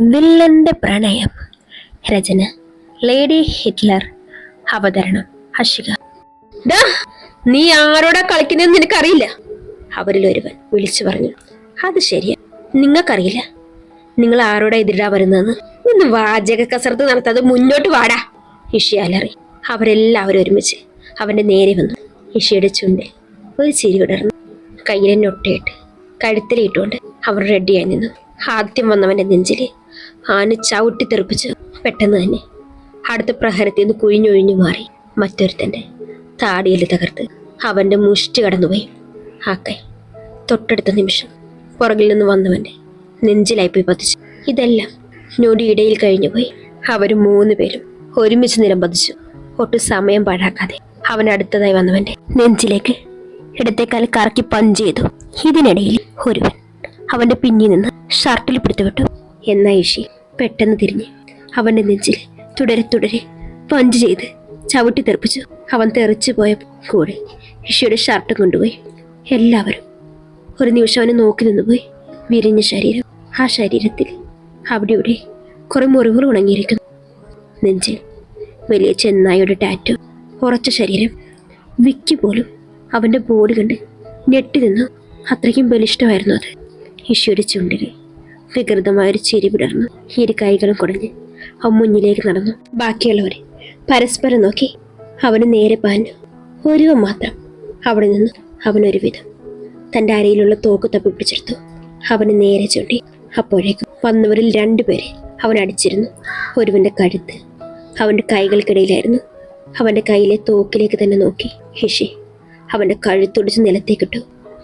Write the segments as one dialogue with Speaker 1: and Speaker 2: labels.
Speaker 1: വില്ലന്റെ പ്രണയം. രചന lady Hitler. അവതരണം ഹഷിക.
Speaker 2: നീ ആരോടാ കളിക്കുന്നതെന്ന് നിനക്കറിയില്ല? അവരിൽ ഒരുവൻ വിളിച്ചു പറഞ്ഞു. അത് ശരിയാ. നിങ്ങൾക്കറിയില്ല? നിങ്ങൾ ആരോടാ എതിരിടാ വരുന്നതെന്ന്? ഒന്ന് വാചക കസരത്ത് നടത്താതെ മുന്നോട്ട് വാടാ. ഇഷി അലറി. അവരെല്ലാവരും ഒരുമിച്ച് അവന്റെ നേരെ വന്നു. ഇഷിയുടെ ചുണ്ടിൽ ഒരു ചിരി വിടർന്നു കയ്യിലെ കഴുത്തിലിട്ടുകൊണ്ട് അവർ റെഡിയായി നിന്നു. ആദ്യം വന്നവന്റെ നെഞ്ചിൽ ആന ചവിട്ടി തെറിപ്പിച്ച് പെട്ടെന്ന് തന്നെ അടുത്ത പ്രഹരത്തിൽ നിന്ന് കുഴിഞ്ഞൊഴിഞ്ഞു മാറി മറ്റൊരുത്തന്റെ താടിയിൽ തകർത്ത് അവന്റെ മുഷ്ടി കടന്നുപോയി. ആ കൈ തൊട്ടടുത്ത നിമിഷം പുറകിൽ നിന്ന് വന്നവന്റെ നെഞ്ചിലായി പോയി പതിച്ചു. ഇതെല്ലാം ഞൊടിയിടയിൽ കഴിഞ്ഞുപോയി. അവർ മൂന്ന് പേരും ഒരുമിച്ച് നിലം പതിച്ചു. ഒട്ടും സമയം പാഴാക്കാതെ അവൻ അടുത്തതായി വന്നവന്റെ നെഞ്ചിലേക്ക് ഇടത്തേക്കാൽ കറക്കി പഞ്ച് ചെയ്തു. ഇതിനിടയിൽ ഒരുവൻ അവന്റെ പിന്നിൽ നിന്ന് ഷർട്ടിൽ പിടുത്തുവിട്ടു എന്ന ഇഷി പെട്ടെന്ന് തിരിഞ്ഞ് അവന്റെ നെഞ്ചിൽ തുടരെ തുടരെ പഞ്ച് ചെയ്ത് ചവിട്ടി തെറിപ്പിച്ചു. അവൻ തെറിച്ചു പോയ കൂടെ ഋഷിയുടെ ഷർട്ട് കൊണ്ടുപോയി. എല്ലാവരും ഒരു നിമിഷം അവനെ നോക്കി നിന്നുപോയി. വിരിഞ്ഞ ശരീരം. ആ ശരീരത്തിൽ അവിടെ ഇവിടെ കുറെ മുറിവുകൾ ഉണങ്ങിയിരിക്കുന്നു. നെഞ്ചിൽ വലിയ ചെന്നായിയുടെ ടാറ്റു. ഉറച്ച ശരീരം. വിക്കി പോലും അവന്റെ ബോഡി കണ്ട് ഞെട്ടി നിന്നു. അത്രയ്ക്കും ബലിഷ്ടമായിരുന്നു അത്. ഈശ്വര ചുണ്ടിൽ വികൃതമായൊരു ചിരി വിടർന്നു ഇരു കൈകളും കുടഞ്ഞ് അവൻ മുന്നിലേക്ക് നടന്നു. ബാക്കിയുള്ളവരെ പരസ്പരം നോക്കി അവന് നേരെ പാഞ്ഞു. ഒരുവൻ മാത്രം അവിടെ നിന്ന് അവനൊരു വിധം തന്റെ അരയിലുള്ള തോക്ക് തപ്പി പിടിച്ചെടുത്തു. അവന് നേരെ ചൂണ്ടി. അപ്പോഴേക്കും വന്നവരിൽ രണ്ടുപേരെ അവൻ അടിച്ചിരുന്നു. ഒരുവന്റെ കഴുത്ത് അവന്റെ കൈകൾക്കിടയിലായിരുന്നു. അവന്റെ കയ്യിലെ തോക്കിലേക്ക് തന്നെ നോക്കി. ഹിഷി അവന്റെ കഴുത്തൊടിച്ച് നിലത്തേക്കിട്ടു.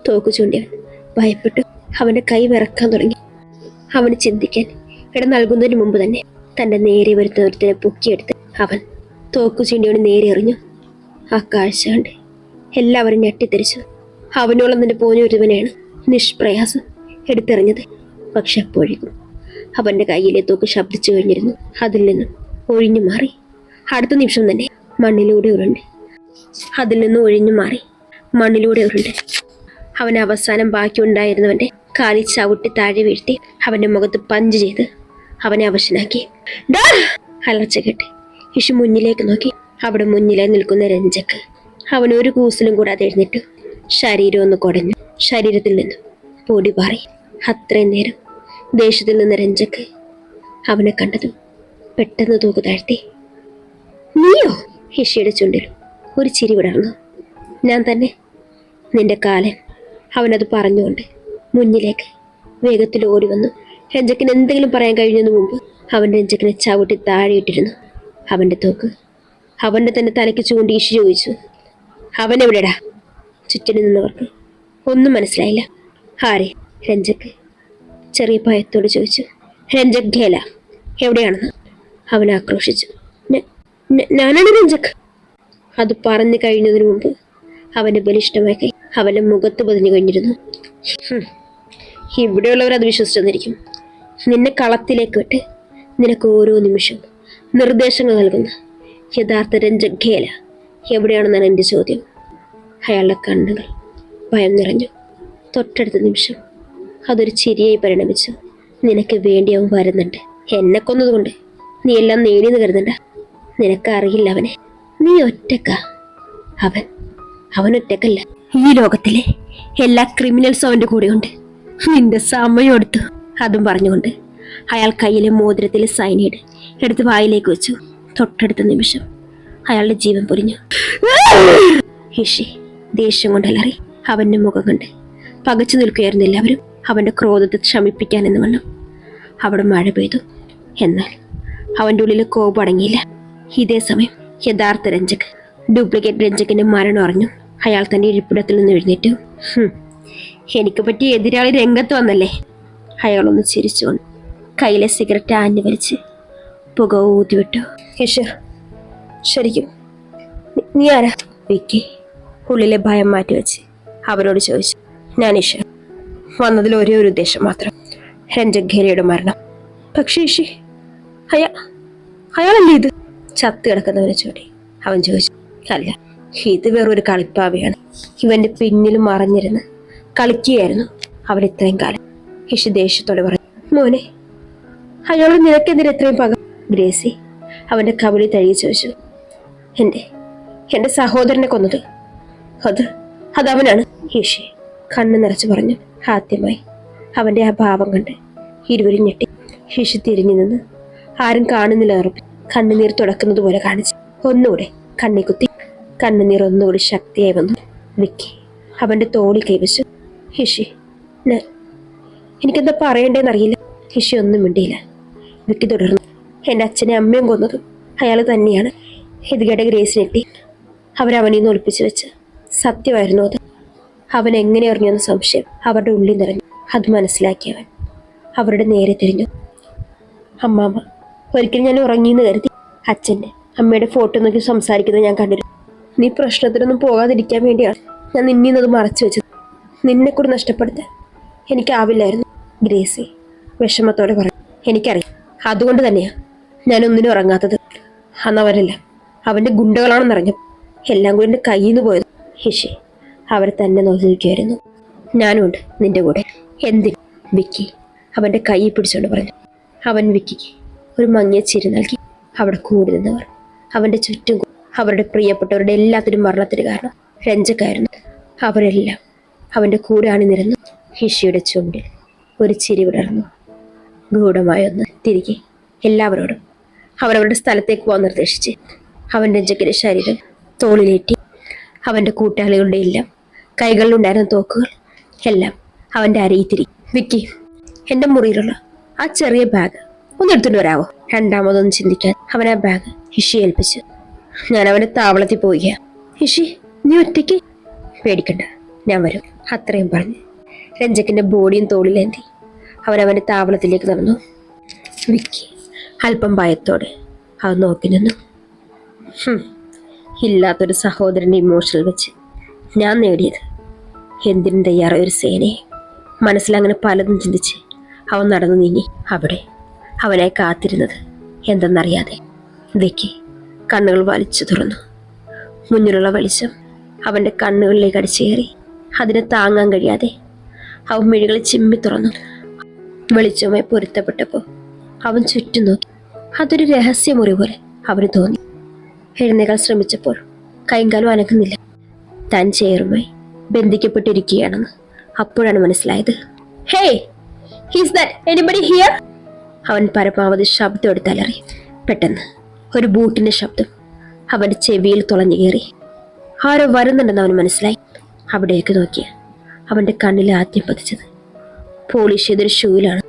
Speaker 2: തോക്ക് ചൂണ്ടിയവൻ ഭയപ്പെട്ടു. അവന്റെ കൈ വിറക്കാൻ തുടങ്ങി. അവന് ചിന്തിക്കാൻ ഇട നൽകുന്നതിന് മുമ്പ് തന്നെ തന്റെ നേരെ വരുന്ന ഒരുത്തിനെ പൊക്കിയെടുത്ത് അവൻ തോക്കു ചീണ്ടിയോട് നേരെ എറിഞ്ഞു. ആ കാഴ്ച കണ്ട് എല്ലാവരും ഞെട്ടിത്തെറിച്ചു. അവനോളം തന്നെ പോന ഒരുവനെയാണ് നിഷ്പ്രയാസം എടുത്തെറിഞ്ഞത്. പക്ഷെ അപ്പോഴേക്കും അവന്റെ കയ്യിലെ തോക്ക് ശബ്ദിച്ചു കഴിഞ്ഞിരുന്നു. അതിൽ നിന്നും ഒഴിഞ്ഞു മാറി. അടുത്ത നിമിഷം തന്നെ മണ്ണിലൂടെ ഉരുണ്ട്. അതിൽ നിന്ന് ഒഴിഞ്ഞു മാറി മണ്ണിലൂടെ ഉരുണ്ട്. അവൻ അവസാനം ബാക്കിയുണ്ടായിരുന്നവന്റെ കാലിൽ ചവിട്ടി താഴെ വീഴ്ത്തി അവന്റെ മുഖത്ത് പഞ്ച് ചെയ്ത് അവനെ അവശനാക്കി! അലർച്ച കെട്ടി ഇഷു മുന്നിലേക്ക് നോക്കി. അവിടെ മുന്നിലായി നിൽക്കുന്ന രഞ്ജക്ക് ഒരു കൂസലും കൂടാതെ എഴുന്നേറ്റു. ശരീരം ഒന്ന് കുടഞ്ഞു. ശരീരത്തിൽ നിന്ന് പൊടി പാറി. അത്രയും നേരം ദേഷ്യത്തിൽ നിന്ന് രഞ്ജക്ക് അവനെ കണ്ടതും പെട്ടെന്ന് തൂക്ക് താഴ്ത്തി. നീയോ? ഹിഷിയുടെ ചുണ്ടിൽ ഒരു ചിരി വിടർന്നു. ഞാൻ തന്നെ. നിന്റെ കാലൻ. അവനത് പറഞ്ഞുകൊണ്ട് മുന്നിലേക്ക് വേഗത്തിൽ ഓടി വന്നു രഞ്ജക്കിന് എന്തെങ്കിലും പറയാൻ കഴിഞ്ഞതിന് മുമ്പ് അവൻ രഞ്ജക്കിനെ ചവിട്ടി താഴെയിട്ടിരുന്നു. അവന്റെ തോക്ക് അവന്റെ തന്നെ തലയ്ക്ക് ചൂണ്ടി ഇഷി ചോദിച്ചു. അവൻ എവിടെടാ? ചുറ്റിനു നിന്നവർക്ക് ഒന്നും മനസ്സിലായില്ല. ആരെ? രഞ്ജക്ക് ചെറിയ ഭയത്തോട് ചോദിച്ചു. രഞ്ജക് ഖേല. എവിടെയാണെന്ന്? അവൻ ആക്രോശിച്ചു. "ഞ- ഞ- ഞാനാണ് രഞ്ജക് അത് പറഞ്ഞു കഴിഞ്ഞതിന് മുമ്പ് അവന്റെ ബലിഷ്ടമായി കൈ അവന്റെ മുഖത്ത് പതിഞ്ഞു കഴിഞ്ഞിരുന്നു. അത് വിശ്വസിച്ചെന്നിരിക്കും നിന്നെ കളത്തിലേക്ക് വിട്ട് നിനക്ക് ഓരോ നിമിഷം നിർദ്ദേശങ്ങൾ നൽകുന്ന യഥാർത്ഥ രഞ്ജക് ഖേല എവിടെയാണെന്നാണ് എന്റെ ചോദ്യം. അയാളുടെ കണ്ണുകൾ ഭയം നിറഞ്ഞു. തൊട്ടടുത്ത നിമിഷം അതൊരു ചിരിയായി പരിണമിച്ചു. നിനക്ക് വേണ്ടി അവൻ വരുന്നുണ്ട്. എന്നെ കൊന്നതുകൊണ്ട് നീ എല്ലാം നേടിയെന്ന് കരുതണ്ട. നിനക്കറിയില്ല അവനെ. നീ ഒറ്റക്ക. അവൻ അവൻ ഒറ്റക്കല്ല. ഈ ലോകത്തിലെ എല്ലാ ക്രിമിനൽസും അവന്റെ കൂടെയുണ്ട്. നിന്റെ സമയം എടുത്തു അതും പറഞ്ഞുകൊണ്ട് അയാൾ കയ്യിലെ മോതിരത്തിലെ സൈനൈഡ് എടുത്ത് വായിലേക്ക് വെച്ചു. തൊട്ടടുത്ത നിമിഷം അയാളുടെ ജീവൻ പൊരിഞ്ഞു ഹിഷി ദേഷ്യം കൊണ്ട് അലറി അവന്റെ മുഖം കണ്ട്. പകച്ചു നിൽക്കുകയായിരുന്നു എല്ലാവരും അവന്റെ ക്രോധത്തെ ശമിപ്പിക്കാൻ എന്ന് വണ്ണം അവിടെ മഴ പെയ്തു. എന്നാൽ അവന്റെ ഉള്ളിൽ കോപം അടങ്ങിയില്ല. ഇതേ സമയം യഥാർത്ഥ രഞ്ജക്. ഡ്യൂപ്ലിക്കേറ്റ് രഞ്ജകിന്റെ മരണം അറിഞ്ഞു. അയാൾ തന്റെ ഇരിപ്പിടത്തിൽ നിന്ന് എഴുന്നേറ്റു. "ഹും, എനിക്ക് പറ്റിയ എതിരാളി രംഗത്ത് വന്നല്ലേ? അയാളൊന്ന് ചിരിച്ചു വന്നു. കയ്യിലെ സിഗരറ്റ് ആഞ്ഞു വലിച്ച് പുക ഊതിവിട്ടു യശ് ശരിക്കും. "നീ- ആരാ? വിക്കി ഉള്ളിലെ ഭയം മാറ്റി വെച്ച് അവരോട് ചോദിച്ചു. ഞാൻ ഇഷ വന്നതിൽ ഒരേ ഒരു ഉദ്ദേശം മാത്രം. രഞ്ജക് ഖേരയുടെ മരണം. പക്ഷേ ഇഷി അയാ അയാളല്ലേ ഇത്? ചത്തു കിടക്കുന്നവനെ ചൂടി അവൻ ചോദിച്ചു. അല്ല ഇത് വേറൊരു കളിപ്പാവയാണ്. ഇവന്റെ പിന്നിലും മറഞ്ഞിരുന്ന് കളിക്കുകയായിരുന്നു അവൻ ഇത്രയും കാലം. ഹിഷി ദേഷ്യത്തോടെ പറഞ്ഞു മോനെ അയാളോട് നിനക്കെന്തിന് ഇത്രയും പക ഗ്രേസി അവന്റെ കബളി തഴുകി ചോദിച്ചു എന്റെ എന്റെ സഹോദരനെ കൊന്നത്? അത് അതവനാണ് ഹിഷി കണ്ണു നിറച്ചു പറഞ്ഞു ആദ്യമായി അവന്റെ ആ ഭാവം കണ്ട് ഇരുവരും ഞെട്ടി. ഹിഷി തിരിഞ്ഞു നിന്ന് ആരും കാണുന്നില്ല ഉറപ്പി. കണ്ണുനീർ തുടക്കുന്നത് പോലെ കാണിച്ചു ഒന്നുകൂടെ കണ്ണി കുത്തി. കണ്ണുനീർ ഒന്നുകൂടി ശക്തിയായി വന്നു. വിക്കി അവന്റെ തോളി കൈവച്ചു. ഹിഷി ഞാൻ എനിക്കെന്താ പറയണ്ടേന്നറിയില്ല. ഹിഷി ഒന്നും മിണ്ടിയില്ല. വിക്കി തുടർന്നു. എന്റെ അച്ഛനെ അമ്മയും കൊന്നത് അയാൾ തന്നെയാണ്. ഹിതികയുടെ ഗ്രേസിനെത്തി അവരവനിൽ നിന്ന് ഒളിപ്പിച്ചു വെച്ച് സത്യമായിരുന്നു അത്. അവൻ എങ്ങനെ അറിഞ്ഞെന്ന സംശയം അവരുടെ ഉള്ളിൽ നിറഞ്ഞു. അത് മനസ്സിലാക്കിയവൻ അവരുടെ നേരെ തിരിഞ്ഞു. അമ്മാമ്മ ഒരിക്കലും ഞാൻ ഉറങ്ങിയെന്ന് കരുതി. അച്ഛന്റെ അമ്മയുടെ ഫോട്ടോ നോക്കി സംസാരിക്കുന്നത് ഞാൻ കണ്ടിരുന്നു. നീ പ്രശ്നത്തിനൊന്നും പോകാതിരിക്കാൻ വേണ്ടിയാണ് ഞാൻ നിന്നീന്നത് മറച്ചു വെച്ചത്. നിന്നെ കൂടി നഷ്ടപ്പെടുത്താൻ എനിക്കാവില്ലായിരുന്നു. ഗ്രേസി വിഷമത്തോടെ പറഞ്ഞു. എനിക്കറിയാം. അതുകൊണ്ട് തന്നെയാ ഞാനൊന്നിനും ഉറങ്ങാത്തത്. അന്നവരല്ല അവന്റെ ഗുണ്ടകളാണെന്നറിഞ്ഞു. എല്ലാം കൂടി എന്റെ കയ്യിൽ നിന്ന് പോയത്. ഹിഷി അവരെ തന്നെ നോക്കി ഞാനും ഞാനുണ്ട് നിന്റെ കൂടെ. എന്തിന്? വിക്കി അവന്റെ കൈ പിടിച്ചുകൊണ്ട് പറഞ്ഞു. അവൻ വിക്കിക്ക് ഒരു മങ്ങിയ ചിരി നൽകി. അവിടെ കൂടി നിന്നവർ അവന്റെ ചുറ്റും അവരുടെ പ്രിയപ്പെട്ടവരുടെ എല്ലാത്തിനും മരണത്തിന് കാരണം രഞ്ജക്കായിരുന്നു. അവരെല്ലാം അവന്റെ കൂടെ അണിനിരുന്നു. ഹിഷിയുടെ ചുണ്ടിൽ ഒരു ചിരി വിടർന്നു. ഗൂഢമായൊന്ന് തിരികെ എല്ലാവരോടും അവരവരുടെ സ്ഥലത്തേക്ക് പോകാൻ നിർദ്ദേശിച്ച് അവൻ ജഗര ശരീരം തോളിലേറ്റി അവന്റെ കൂട്ടാളികളുടെ എല്ലാം കൈകളിലുണ്ടായിരുന്ന തോക്കുകൾ എല്ലാം അവന്റെ അരയിൽ തിരി. വിക്കി എന്റെ മുറിയിലുള്ള ആ ചെറിയ ബാഗ് ഒന്ന് എടുത്തുകൊണ്ട് വരാവോ? രണ്ടാമതൊന്നും ചിന്തിക്കാൻ അവൻ ആ ബാഗ് ഹിഷി ഏൽപ്പിച്ചു. ഞാൻ അവന്റെ താവളത്തിൽ പോവുക ഹിഷി നീ ഒറ്റയ്ക്ക്? പേടിക്കണ്ട. ഞാൻ വരും. അത്രയും പറഞ്ഞ്. രഞ്ജക്കിന്റെ ബോഡിയും തോളിലേന്തി അവനവന്റെ താവളത്തിലേക്ക് നടന്നു. വിക്കി അല്പം ഭയത്തോടെ അവൻ നോക്കി നിന്നു. ഇല്ലാത്തൊരു സഹോദരന്റെ ഇമോഷണൽ വെച്ച് ഞാൻ നേടിയത്. എന്തിനും തയ്യാറായ ഒരു സേനയെ. മനസ്സിലങ്ങനെ പലതും ചിന്തിച്ച് അവൻ നടന്നു നീങ്ങി അവിടെ. അവനെ കാത്തിരുന്നത് എന്തെന്നറിയാതെ. വിക്കി കണ്ണുകൾ വലിച്ചു തുറന്നു. മുന്നിലുള്ള വെളിച്ചം അവന്റെ കണ്ണുകളിലേക്ക് അടിച്ചേറി. അതിനെ താങ്ങാൻ കഴിയാതെ അവൻ മിഴികൾ ചിമ്മി തുറന്നു. വെളിച്ചവുമായി പൊരുത്തപ്പെട്ടപ്പോൾ അവൻ ചുറ്റും നോക്കി. അതൊരു രഹസ്യമുറി പോലെ അവന് തോന്നി. എഴുന്നേക്കാൻ ശ്രമിച്ചപ്പോൾ കൈകാലും അനക്കുന്നില്ല താൻ ചെയറുമായി ബന്ധിക്കപ്പെട്ടിരിക്കുകയാണെന്ന് അപ്പോഴാണ് മനസ്സിലായത്. ഹേ ഹീസ് എനിബഡി ഹിയർ അവൻ പരമാവധി ശബ്ദം എടുത്താലറി പെട്ടെന്ന് ഒരു ബൂട്ടിന്റെ ശബ്ദം അവന്റെ ചെവിയിൽ തുളഞ്ഞു കയറി. ആരോ വരുന്നുണ്ടെന്ന് അവന് മനസ്സിലായി. അവിടേക്ക് നോക്കിയ. അവന്റെ കണ്ണിൽ ആദ്യം പതിച്ചത്. പോളിഷ് ചെയ്തൊരു ഷൂയിലാണ്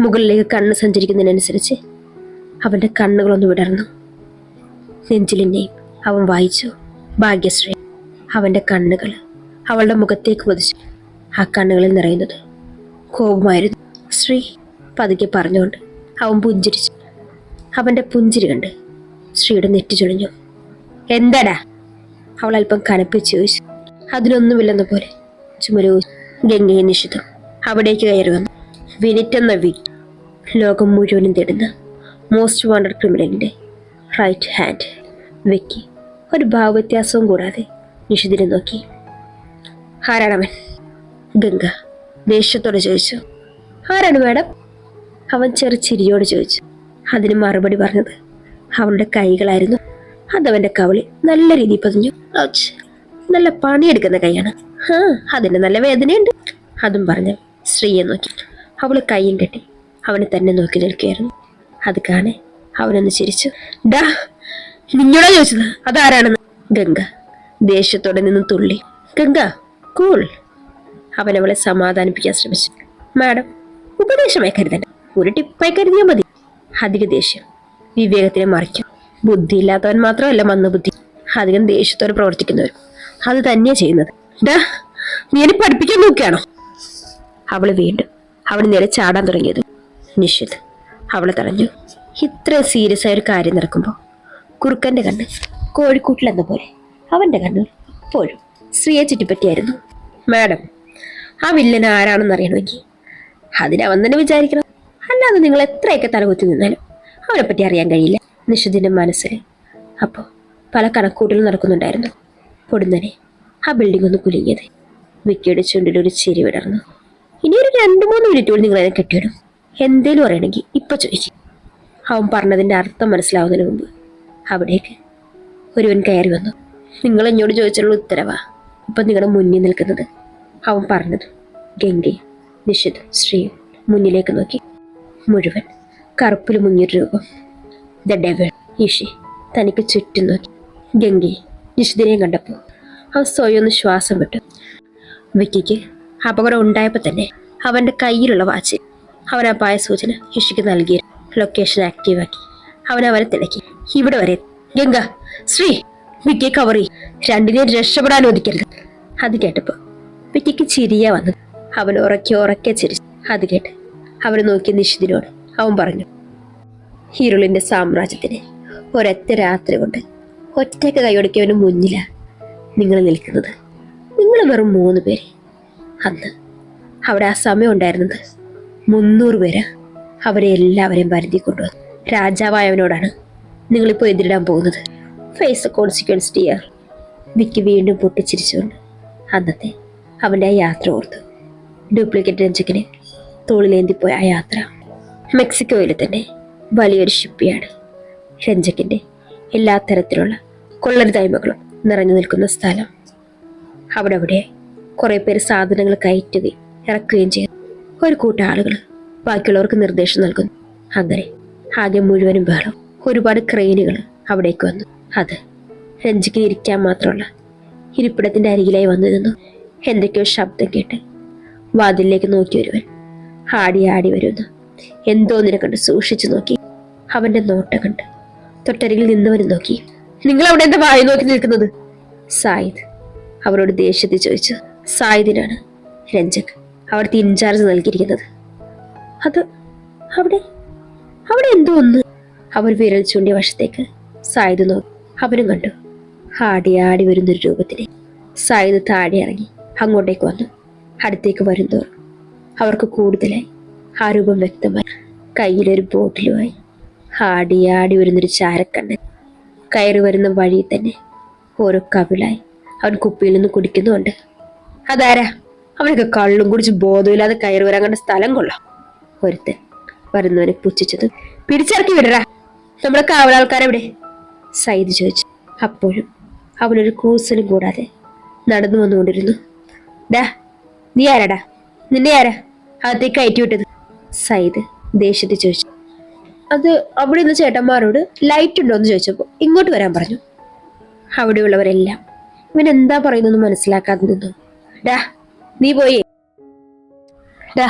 Speaker 2: മുകളിലേക്ക് കണ്ണ് സഞ്ചരിക്കുന്നതിനനുസരിച്ച് അവന്റെ കണ്ണുകളൊന്ന് വിടർന്നു. നെഞ്ചിലിനെയും അവൻ വായിച്ചു. ഭാഗ്യശ്രീ അവന്റെ കണ്ണുകൾ അവളുടെ മുഖത്തേക്ക് പതിച്ചു. ആ കണ്ണുകളിൽ നിറയുന്നത് കോപമായിരുന്നു. ശ്രീ പതുക്കെ പറഞ്ഞുകൊണ്ട് അവൻ പുഞ്ചിരിച്ചു. അവന്റെ പുഞ്ചിരി കണ്ട് ശ്രീയുടെ നെറ്റി ചുളിഞ്ഞു. എന്താടാ? അവൾ അല്പം കനപ്പിച്ച് ചോദിച്ചു. അതിനൊന്നുമില്ലെന്ന പോലെ ചുമരു ഗംഗയെ നിഷിതം അവിടേക്ക് കയറി വന്നു. വിനിറ്റെന്ന വി ലോകം മുഴുവനും തേടുന്ന മോസ്റ്റ് വാണ്ടഡ് ക്രിമിനലിന്റെ റൈറ്റ് ഹാൻഡ് വെക്കി ഒരു ഭാവവ്യത്യാസവും കൂടാതെ നിഷിതിനെ നോക്കി. ആരാണവൻ? ഗംഗ ദേഷ്യത്തോടെ ചോദിച്ചു. ആരാണ് മാഡം? അവൻ ചെറു ചിരിയോട് ചോദിച്ചു. അതിന് മറുപടി പറഞ്ഞത് അവളുടെ കൈകളായിരുന്നു. അതവന്റെ കവളി നല്ല രീതിയിൽ പതിഞ്ഞു. നല്ല പണിയെടുക്കുന്ന കൈയാണ്. ആ അതിന് നല്ല വേദനയുണ്ട്. അതും പറഞ്ഞ് ശ്രീയെ നോക്കി. അവൾ കൈയും കെട്ടി അവനെ തന്നെ നോക്കി നിൽക്കുകയായിരുന്നു. അത് കാണെ അവനൊന്ന് ചിരിച്ചു. ഡാ നിന്നോടാ ചോദിച്ചത് അതാരാണെന്ന്? ഗംഗ ദേഷ്യത്തോടെ നിന്ന് തുള്ളി. ഗംഗ കൂൾ. അവൻ അവളെ സമാധാനിപ്പിക്കാൻ ശ്രമിച്ചു. മാഡം ഉപദേശമായി കരുതണ്ട. ഒരു ടിപ്പായി കരുതിയാൽ മതി. അധിക ദേഷ്യം. വിവേകത്തിനെ മറിക്കും. ബുദ്ധിയില്ലാത്തവൻ മാത്രമല്ല മന്ദബുദ്ധി. അധികം ദേഷ്യത്തോടെ പ്രവർത്തിക്കുന്നവരും. അത് തന്നെയാ ചെയ്യുന്നത്. ഡാ നീ എന്നെ പഠിപ്പിക്കാൻ നോക്കുകയാണോ അവൾ വീണ്ടും അവൾ നേരെ ചാടാൻ തുടങ്ങിയത്. നിഷിത് അവളെ തടഞ്ഞു. ഇത്ര സീരിയസ് ആയ ഒരു കാര്യം നടക്കുമ്പോൾ കുറുക്കന്റെ കണ്ണ് കോഴിക്കൂട്ടിലെന്ന പോലെ അവന്റെ കണ്ണ് അപ്പോഴും സ്ത്രീയെ ചുറ്റിപ്പറ്റിയായിരുന്നു. മാഡം ആ വില്ലൻ ആരാണെന്ന് അറിയണമെങ്കിൽ അതിനവൻ തന്നെ വിചാരിക്കണം. അല്ലാതെ നിങ്ങൾ എത്രയൊക്കെ തലകുത്തി നിന്നാലും അവരെപ്പറ്റി അറിയാൻ കഴിയില്ല. നിഷിദിന്റെ മനസ്സിൽ അപ്പോൾ പല കണക്കൂട്ടലും നടക്കുന്നുണ്ടായിരുന്നു. പൊടുന്നനെ. ആ ബിൽഡിംഗ് ഒന്ന് കുലുങ്ങിയത്. വിക്കിയുടെ ചുണ്ടിൽ ഒരു ചിരി വിടർന്നു. ഇനി ഒരു രണ്ട് മൂന്ന് മിനിറ്റ് കൂടി നിങ്ങൾ അതിനെ കെട്ടിയിടും. എന്തേലും അറിയണമെങ്കിൽ ഇപ്പൊ ചോദിക്കും. അവൻ പറഞ്ഞതിന്റെ അർത്ഥം മനസ്സിലാവുന്നതിന് മുമ്പ് അവിടേക്ക് ഒരുവൻ കയറി വന്നു. നിങ്ങൾ എന്നോട് ചോദിച്ചുള്ള ഉത്തരവാ. ഇപ്പൊ നിങ്ങളുടെ മുന്നിൽ നിൽക്കുന്നത് അവൻ പറഞ്ഞത്. ഗംഗെ നിഷിത് ശ്രീ മുന്നിലേക്ക് നോക്കി. മുഴുവൻ കറുപ്പിൽ മുങ്ങിയൊരു രൂപം. ദ ഡെവൽ ഈഷി തനിക്ക് ചുറ്റും നോക്കി. ഗംഗെ നിഷിതിനെയും കണ്ടപ്പോൾ അവൻ സ്വയം ഒന്ന് ശ്വാസം വിട്ടു. വിക്കിക്ക് അപകടം ഉണ്ടായപ്പോൾ തന്നെ അവന്റെ കയ്യിലുള്ള വാച്ച് അവൻ അപായ സൂചന യഷിക്ക് നൽകി. ലൊക്കേഷൻ ആക്റ്റീവാക്കി അവൻ അവരെ തിളക്കി. ഇവിടെ വരെ. ഗംഗ ശ്രീ വിക്കി ചെയ്യും രണ്ടിനെയും രക്ഷപ്പെടാൻ ഒതുക്കരുത് അത് കേട്ടപ്പോൾ വിക്കിക്ക് ചിരിയ വന്നു അവൻ ഉറക്കെ ഉറക്കെ ചിരിച്ചു. അത് കേട്ട് അവനെ നോക്കിയ നിഷിദിനോട് അവൻ പറഞ്ഞു ഇരുളിന്റെ സാമ്രാജ്യത്തിന് ഒരൊറ്റ രാത്രി കൊണ്ട് ഒറ്റയ്ക്ക് കൈയൊടുക്കിയവന് മുന്നിലാണ് നിങ്ങൾ നിൽക്കുന്നത്. നിങ്ങൾ വെറും മൂന്ന് പേര്. അന്ന് അവിടെ ആ സമയം ഉണ്ടായിരുന്നത് മുന്നൂറ് പേര് അവരെ എല്ലാവരെയും വരുതി കൊണ്ടുവന്നു രാജാവായവനോടാണ് നിങ്ങളിപ്പോൾ എതിരിടാൻ പോകുന്നത്. ഫേസ് കോൺസിക്വൻസ് ഡിയർ വിക്കി വീണ്ടും പൊട്ടിച്ചിരിച്ചുകൊണ്ട് അന്നത്തെ അവന്റെ ആ യാത്ര ഓർത്തു. ഡ്യൂപ്ലിക്കേറ്റ് രഞ്ജക്കിന് തോളിലേന്തിപ്പോയ ആ യാത്ര മെക്സിക്കോയിൽ തന്നെ വലിയൊരു ഷിപ്പിയാണ് രഞ്ജക്കിന്റെ എല്ലാ തരത്തിലുള്ള കൊള്ളരുതായ്മകളും നിറഞ്ഞു നിൽക്കുന്ന സ്ഥലം. അവിടെ അവിടെ കുറേ പേര് സാധനങ്ങൾ കയറ്റുകയും ഇറക്കുകയും ചെയ്തു ഒരു കൂട്ടം ആളുകൾ ബാക്കിയുള്ളവർക്ക് നിർദ്ദേശം നൽകുന്നു. അങ്ങനെ ആകെ മുഴുവനും ബഹളം. ഒരുപാട് ക്രെയിനുകൾ അവിടേക്ക് വന്നു. അത് രഞ്ജിക്ക് ഇരിക്കാൻ മാത്രമല്ല ഇരിപ്പിടത്തിന്റെ അരികിലായി വന്നു നിന്നു എന്തൊക്കെയോ ശബ്ദം കേട്ട് വാതിലിലേക്ക് നോക്കി ഒരുവൻ ആടി ആടി വരുന്നു. എന്തോന്നിനെ കണ്ട് സൂക്ഷിച്ചു നോക്കി. അവന്റെ നോട്ടം കണ്ട് തൊട്ടരികിൽ നിന്നവരും നോക്കി. നിങ്ങൾ അവിടെ എന്താ വായി നോക്കി നിൽക്കുന്നത്? സായിദ് അവരോട് ദേഷ്യത്തിൽ ചോദിച്ചു. സായിദിനാണ് രഞ്ജക് അവിടുത്തെ ഇൻചാർജ് നൽകിയിരിക്കുന്നത്. അത് അവിടെ അവിടെ എന്തോ ഒന്ന്? അവർ വിരൽ ചൂണ്ടിയ വശത്തേക്ക് സായിദ് നോക്കി. അവനും കണ്ടു. ആടി ആടി വരുന്നൊരു രൂപത്തിൽ സായിദ് താഴെ ഇറങ്ങി അങ്ങോട്ടേക്ക് വന്നു. അടുത്തേക്ക് വരുന്തോറും അവർക്ക് കൂടുതലായി ആ രൂപം വ്യക്തമായി. കയ്യിലൊരു ബോട്ടിലുമായി ആടി ആടി വരുന്നൊരു ചാരക്കണ്ണൻ കയറി വരുന്ന വഴി തന്നെ. ഓരോ കവിളായി. അവൻ കുപ്പിയിൽ നിന്ന് കുടിക്കുന്നുണ്ട്. അതാരാ? അവനൊക്കെ കള്ളും കുടിച്ച് ബോധമില്ലാതെ കയറി വരാൻ കണ്ട സ്ഥലം കൊള്ളാം. ഒരുത്തൻ വരുന്നവനെ പുച്ഛിച്ചത് പിടിച്ചിറക്കി വിടറാ. നമ്മുടെ കാവലാൾക്കാരെവിടെ? സൈദ് ചോദിച്ചു. അപ്പോഴും അവനൊരു കൂസലും കൂടാതെ നടന്നു വന്നുകൊണ്ടിരുന്നു. ഡാ നീ ആരാടാ? നിന്നെ ആരാ? അകത്തേക്ക് കയറ്റി വിട്ടത്? സൈദ് ദേഷ്യത്തിൽ ചോദിച്ചു. അത് അവിടെ നിന്ന് ചേട്ടന്മാരോട് ലൈറ്റ് ഉണ്ടോ എന്ന് ചോദിച്ചപ്പോൾ ഇങ്ങോട്ട് വരാൻ പറഞ്ഞു. അവിടെയുള്ളവരെല്ലാം ഇവൻ എന്താ പറയുന്നതെന്ന് മനസ്സിലാക്കാതെ നിന്നു ഡാ നീ പോയി. ഡാ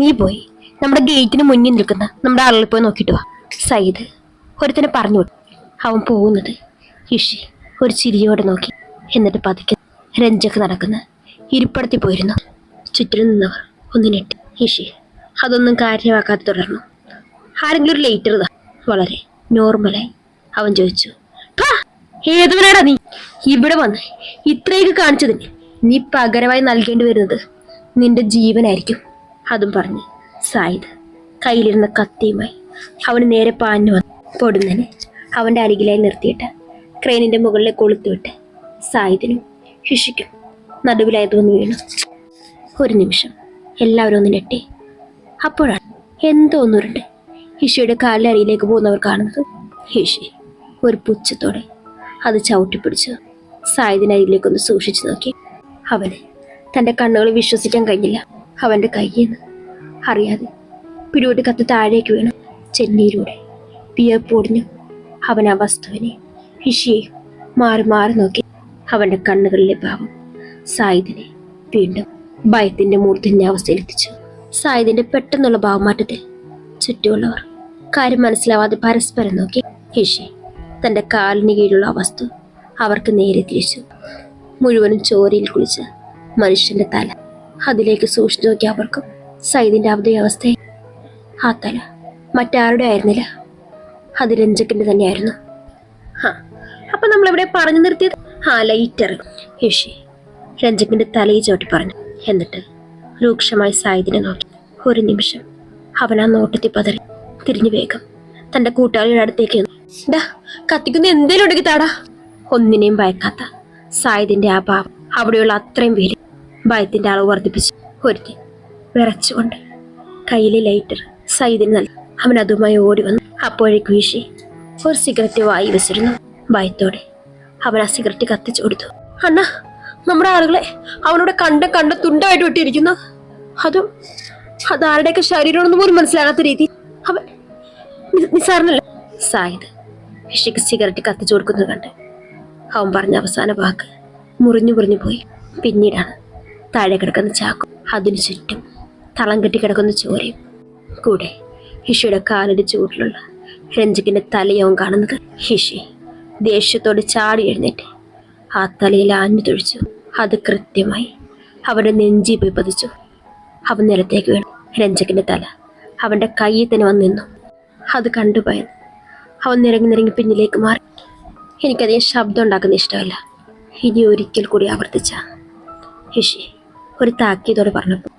Speaker 2: നീ പോയി. നമ്മുടെ ഗേറ്റിന് മുന്നിൽ നിൽക്കുന്ന നമ്മുടെ ആളുകൾ പോയി നോക്കിയിട്ട് വാ. സയ്യിദ് ഒരുത്തനെ പറഞ്ഞു അവൻ പോകുന്നത് ഇഷി ഒരു ചിരിയോടെ നോക്കി. എന്നിട്ട് പതുക്കെ രഞ്ജക്ക് നടക്കുന്ന ഇരിപ്പടത്തിൽ പോയിരുന്നു. ചുറ്റിലും നിന്നവർ ഒന്നിനിട്ട്. ഇഷി അതൊന്നും കാര്യമാക്കാതെ തുടർന്നു. ആരെങ്കിലും ഒരു ലേറ്റർ ഇതാ വളരെ നോർമലായി അവൻ ചോദിച്ചു "ഹാ, ഏതുവനാടാ നീ? ഇവിടെ വന്ന് ഇത്രയൊക്കെ കാണിച്ചതിന് നീ പകരമായി നൽകേണ്ടി വരുന്നത് നിന്റെ ജീവനായിരിക്കും അതും പറഞ്ഞ് സായിദ് കയ്യിലിരുന്ന കത്തിയുമായി അവന് നേരെ പാഞ്ഞു വന്നു. പൊടുന്നനെ അവന്റെ അരികിലായി നിർത്തിയിട്ട് ക്രെയിനിന്റെ മുകളിലെ കൊളുത്തുവിട്ട് സായിദിനും ഹിഷിക്കും നടുവിലായത് വന്ന് വീണു. ഒരു നിമിഷം എല്ലാവരും ഒന്ന് ഞെട്ടി. അപ്പോഴാണ് എന്തോ ഒന്നുരുണ്ട് ഹിഷിയുടെ കാലിലെ അരിയിലേക്ക് പോകുന്നവർ കാണുന്നത് ഹിഷി ഒരു പുച്ഛത്തോടെ അത് ചവിട്ടിപ്പിടിച്ചു സായുധന അരിയിലേക്കൊന്ന് സൂക്ഷിച്ചു നോക്കി. അവന് തന്റെ കണ്ണുകൾ വിശ്വസിക്കാൻ കഴിഞ്ഞില്ല. അവന്റെ കയ്യിൽ നിന്ന് അറിയാതെ പിടിവിട്ട് കത്ത് താഴേക്ക് വീണു. ചെന്നൈയിലൂടെ വിയർപ്പൊടിഞ്ഞു അവൻ ആ വസ്തുവിനെ ഹിഷിയെ മാറി മാറി നോക്കി. അവന്റെ കണ്ണുകളിലെ ഭാവം സായിദിനെ വീണ്ടും ഭയത്തിന്റെ മൂർത്തിന്റെ അവസ്ഥയിലെത്തിച്ചു സായിദിന്റെ പെട്ടെന്നുള്ള ഭാവമാറ്റത്തിൽ ചുറ്റുമുള്ളവർ. കാര്യം മനസ്സിലാവാതെ പരസ്പരം നോക്കി ഹിഷി തന്റെ കാലിന് കീഴിലുള്ള വസ്തു അവർക്ക് നേരെ തിരിച്ചു. മുഴുവനും ചോരയിൽ കുളിച്ച് മനുഷ്യന്റെ തല അതിലേക്ക് സൂക്ഷിച്ചു നോക്കിയ അവർക്കും സൈദിന്റെ അവസ്ഥ ആ തല മറ്റാരുടെ ആയിരുന്നില്ല? അത് രഞ്ജക്കിന്റെ തന്നെയായിരുന്നു. ആ അപ്പം നമ്മളിവിടെ പറഞ്ഞു നിർത്തിയത് ആ ലൈറ്റർ. ഹിഷി രഞ്ജക്കിന്റെ തലയിൽ ചവിട്ടി പറഞ്ഞു. എന്നിട്ട് രൂക്ഷമായി സായിദിനെ നോക്കി. ഒരു നിമിഷം അവൻ ആ നോട്ടത്തിൽ പതറി. തിരിഞ്ഞു വേഗം തന്റെ കൂട്ടുകാരിയുടെ അടുത്തേക്ക്. ഡാ കത്തിക്കുന്ന എന്തേലും ഉണ്ടെങ്കിൽ താടാ. ഒന്നിനെയും ഭയക്കാത്ത സായിദിന്റെ ആ ഭാവം അവിടെയുള്ള അത്രയും പേര് ഭയത്തിന്റെ അളവ് വർദ്ധിപ്പിച്ചു. ഒരുത്തി വിറച്ചുകൊണ്ട് കയ്യിലെ ലൈറ്റർ
Speaker 1: സൈദിന് നൽകി. അവൻ അതുമായി ഓടി വന്നു. അപ്പോഴേക്ക് വീശി ഒരു സിഗരറ്റ് വായി വെച്ചിരുന്നു ഭയത്തോടെ അവൻ ആ സിഗരറ്റ് കത്തിച്ചു കൊടുത്തു. അണ്ണ നമ്മുടെ ആളുകളെ അവനോട് കണ്ട കണ്ട തുണ്ടായിട്ട് വിട്ടിരിക്കുന്നു അതും അതാരുടെയൊക്കെ ശരീരമാണെന്ന് പോലും മനസ്സിലാകാത്ത രീതി. അവൻ നി- നിസ്സാരനല്ല സായിദ് ഋഷിക്ക് സിഗരറ്റ് കത്തിച്ചു കൊടുക്കുന്നത് കണ്ട് അവൻ പറഞ്ഞ അവസാന വാക്ക് മുറിഞ്ഞു മുറിഞ്ഞു പോയി. പിന്നീടാണ് താഴെ കിടക്കുന്ന ചാക്കും അതിനു ചുറ്റും തളം കെട്ടി കിടക്കുന്ന ചോരയും കൂടെ ഹിഷിയുടെ കാലിന്റെ ചൂട്ടിലുള്ള രഞ്ജിക്കിന്റെ തലയവും കാണുന്നത്. ഹിഷി ദേഷ്യത്തോട് ചാടി എഴുന്നേറ്റ് ആ തലയിൽ ആഞ്ഞു തൊഴിച്ചു. അത് കൃത്യമായി അവരുടെ നെഞ്ചി പോയി പതിച്ചു. അവൻ നിലത്തേക്ക് വീണു. രഞ്ജക്കിന്റെ തല. അവന്റെ കയ്യിൽ തന്നെ വന്നു നിന്നു. അത് കണ്ടുപോയത്. അവൻ നിരങ്ങി നിരങ്ങി പിന്നിലേക്ക് മാറി. എനിക്കധികം ശബ്ദം ഉണ്ടാക്കുന്ന ഇഷ്ടമല്ല. ഇനി ഒരിക്കൽ കൂടി ആവർത്തിച്ച. ഹിഷി ഒരു താക്കിയതോടെ പറഞ്ഞപ്പോൾ.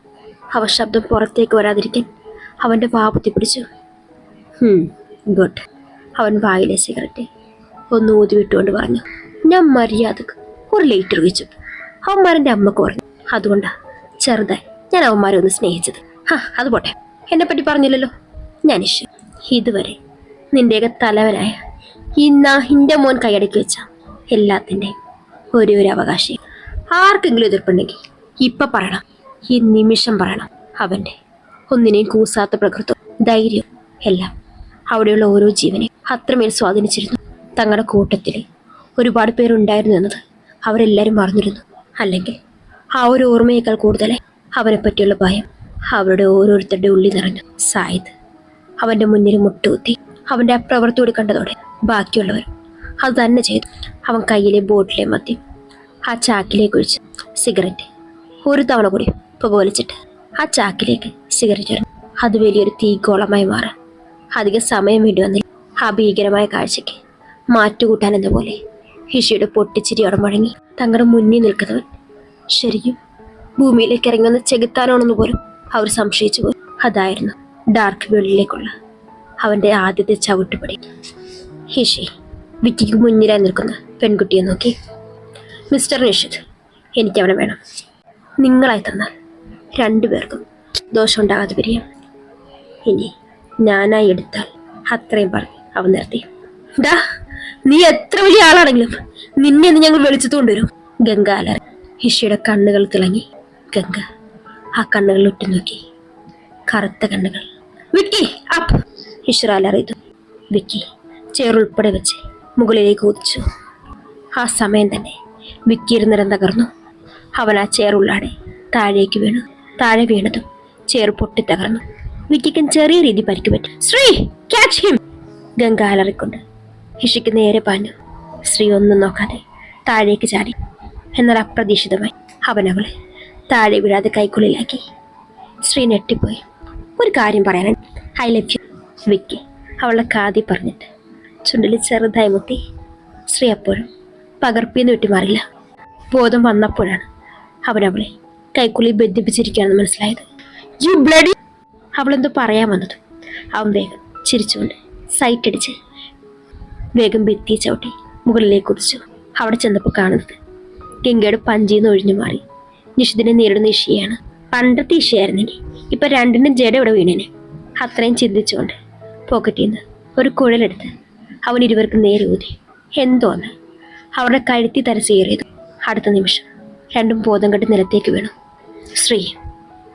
Speaker 1: അവ ശബ്ദം പുറത്തേക്ക് വരാതിരിക്കാൻ അവന്റെ വാപുത്തി പിടിച്ചു ഗുഡ്. അവൻ വായിലെ സിഗരറ്റ് ഒന്ന് ഊതി വിട്ടുകൊണ്ട് പറഞ്ഞു. ഞാൻ മര്യാദയ്ക്ക് ഒരു ലേറ്റർ വെച്ചു അവന്മാരന്റെ അമ്മയ്ക്ക് പറഞ്ഞു. അതുകൊണ്ടാണ് ചെറുതായി ഞാൻ അവന്മാരെ ഒന്ന് സ്നേഹിച്ചത്. ഹാ അത് പോട്ടെ. എന്നെ പറ്റി പറഞ്ഞില്ലല്ലോ. ഞാൻ ഇഷ ഇതുവരെ നിന്റെയൊക്കെ തലവനായ ഈ നാഹിന്റെ മോൻ കൈയടക്കി വെച്ച എല്ലാത്തിന്റെയും ഒരേ ഒരു അവകാശി. ആർക്കെങ്കിലും എതിർപ്പുണ്ടെങ്കിൽ ഇപ്പൊ പറയണം. ഈ നിമിഷം പറയണം. അവന്റെ ഒന്നിനെയും കൂസാത്ത പ്രകൃതം ധൈര്യം എല്ലാം അവിടെയുള്ള ഓരോ ജീവനെയും അത്രമേൽ സ്വാധീനിച്ചിരുന്നു. തങ്ങളുടെ കൂട്ടത്തിൽ ഒരുപാട് പേരുണ്ടായിരുന്നു എന്നത് അവരെല്ലാവരും മറന്നിരുന്നു അല്ലെങ്കിൽ ആ ഒരു ഓർമ്മയേക്കാൾ കൂടുതലായി അവരെ പറ്റിയുള്ള ഭയം അവരുടെ ഓരോരുത്തരുടെ ഉള്ളി നിറഞ്ഞു. സായിദ് അവന്റെ മുന്നിൽ മുട്ടുകുത്തി അവന്റെ ആ പ്രവൃത്തിയോട് കണ്ടതോടെ ബാക്കിയുള്ളവർ അത് തന്നെ ചെയ്തു. അവൻ കയ്യിലെ ബോട്ടിലെ മദ്യം ആ ചാക്കിലേക്ക് ഒഴിച്ച് സിഗരറ്റ് ഒരു തവണ കൂടി പുകവലിച്ചിട്ട് ആ ചാക്കിലേക്ക് സിഗരറ്റ് ഇറങ്ങി അത് വലിയൊരു തീഗോളമായി മാറാൻ അധികം സമയം വേണ്ടി വന്നില്ല. ആ ഭീകരമായ കാഴ്ചയ്ക്ക് മാറ്റുകൂട്ടാൻ എന്നപോലെ ഹിഷിയുടെ പൊട്ടിച്ചിരിയോടെ മുഴങ്ങി. തങ്ങളുടെ മുന്നിൽ നിൽക്കുന്നവൻ ശരിക്കും ഭൂമിയിലേക്ക് ഇറങ്ങുന്ന ചെകുത്താനാണെന്ന് പോലും അവർ സംശയിച്ചു പോയി. അതായിരുന്നു ഡാർക്ക് വേൾഡിലേക്കുള്ള അവന്റെ ആദ്യത്തെ ചവിട്ടുപടി. ഹിഷി വിക്കിക്ക് മുന്നിലായി നിൽക്കുന്ന പെൺകുട്ടിയെ നോക്കി മിസ്റ്റർ നിഷിത് എനിക്ക് അവനെ വേണം. നിങ്ങളായി തന്നാൽ രണ്ടുപേർക്കും ദോഷമുണ്ടാകാതെ പിരിയാം ഇനി ഞാനായി എടുത്താൽ അത്രയും പറഞ്ഞ് അവൻ നിർത്തി. ഡാ നീ എത്ര വലിയ ആളാണെങ്കിലും നിന്നെ ഞങ്ങൾ വെളിച്ചത്ത് കൊണ്ടുവരും ഗംഗ അലറി. ഹിഷിയുടെ കണ്ണുകൾ തിളങ്ങി. ഗംഗ ആ കണ്ണുകൾ ഉറ്റുനോക്കി കറുത്ത കണ്ണുകൾ. വിക്കി അപ്പ് ഇഷ്റാൽ അറിയിതു വിക്കി ചേറുൾപ്പെടെ വെച്ച് മുകളിലേക്ക് ഊതിച്ചു ആ സമയം തന്നെ വിക്കി ഇരുന്നിടം തകർന്നു. അവൻ ആ ചേറുള്ളാടെ താഴേക്ക് വീണു. താഴെ വീണതും ചേർ പൊട്ടി തകർന്നു. വിക്കിക്കും ചെറിയ രീതി പരിക്ക് പറ്റി. ശ്രീ ക്യാച്ച് ഹിം ഗംഗ അലറിക്കൊണ്ട് ഹിഷിക്ക് നേരെ പാഞ്ഞു. ശ്രീ ഒന്നും നോക്കാതെ താഴേക്ക് ചാടി. എന്നാൽ അപ്രതീക്ഷിതമായി അവൻ അവളെ താഴെ വീഴാതെ കൈക്കുള്ളിലാക്കി. ശ്രീ ഞെട്ടിപ്പോയി. ഒരു കാര്യം പറയാൻ ഐ ലവ് യു. വിക്കി അവളുടെ കാതി പറഞ്ഞിട്ട്. ചുണ്ടിൽ ചെറുതായി മുത്തി ശ്രീ അപ്പോഴും പകർപ്പിന്ന് വിട്ടുമാറില്ല. ബോധം വന്നപ്പോഴാണ് അവനവളെ അവളെ കൈക്കുള്ളി ബന്ധിപ്പിച്ചിരിക്കുകയാണെന്ന് മനസ്സിലായത്. യു ബ്ലഡി അവളെന്തോ പറയാൻ വന്നത്. അവൻ വേഗം ചിരിച്ചുകൊണ്ട് സൈറ്റ് അടിച്ച് വേഗം ഭിത്തി ചവിട്ടി മുകളിലേക്ക് കുതിച്ചു. അവിടെ ചെന്നപ്പോൾ കാണുന്നത് ഗംഗയുടെ പഞ്ചിന്ന് ഒഴിഞ്ഞു മാറി. നിഷിദിനെ നേരിടുന്ന ഇഷയാണ് പണ്ടത്തെ ഇഷയായിരുന്നെങ്കിൽ ഇപ്പൊ രണ്ടിനും ജഡ ഇവിടെ വീണേനെ. അത്രയും ചിന്തിച്ചുകൊണ്ട് പോക്കറ്റിൽ നിന്ന് ഒരു കുഴലെടുത്ത് അവൻ ഇരുവർക്കും നേരെ ഊതി. എന്തോന്ന്? അവരുടെ കഴുത്തി തരസേറിയതു. അടുത്ത നിമിഷം രണ്ടും ബോധം കെട്ട് നിലത്തേക്ക് വീണു. ശ്രീ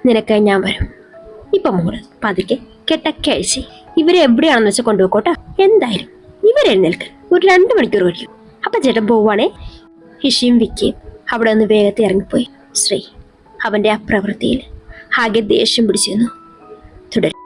Speaker 1: നിനക്കായി ഞാൻ വരും. ഇപ്പൊ മോൾ പതുക്കെ കെട്ടൊക്കെ അഴിച്ച് ഇവരെ എവിടെയാണെന്ന് വെച്ചാൽ കൊണ്ടുപോക്കോട്ടോ. എന്തായാലും ഇവരെഴുന്നേൽക്ക് ഒരു രണ്ട് മണിക്കൂർ കഴിക്കും അപ്പൊ ചേട്ടൻ പോവാണേ ഹിഷിയും വിക്കിയും അവിടെ നിന്ന് വേഗത്തിൽ ഇറങ്ങിപ്പോയി. ശ്രീ അവന്റെ ആ പ്രവൃത്തിയിൽ ആകെ ദേഷ്യം പിടിച്ചിരുന്നു. തുടരും.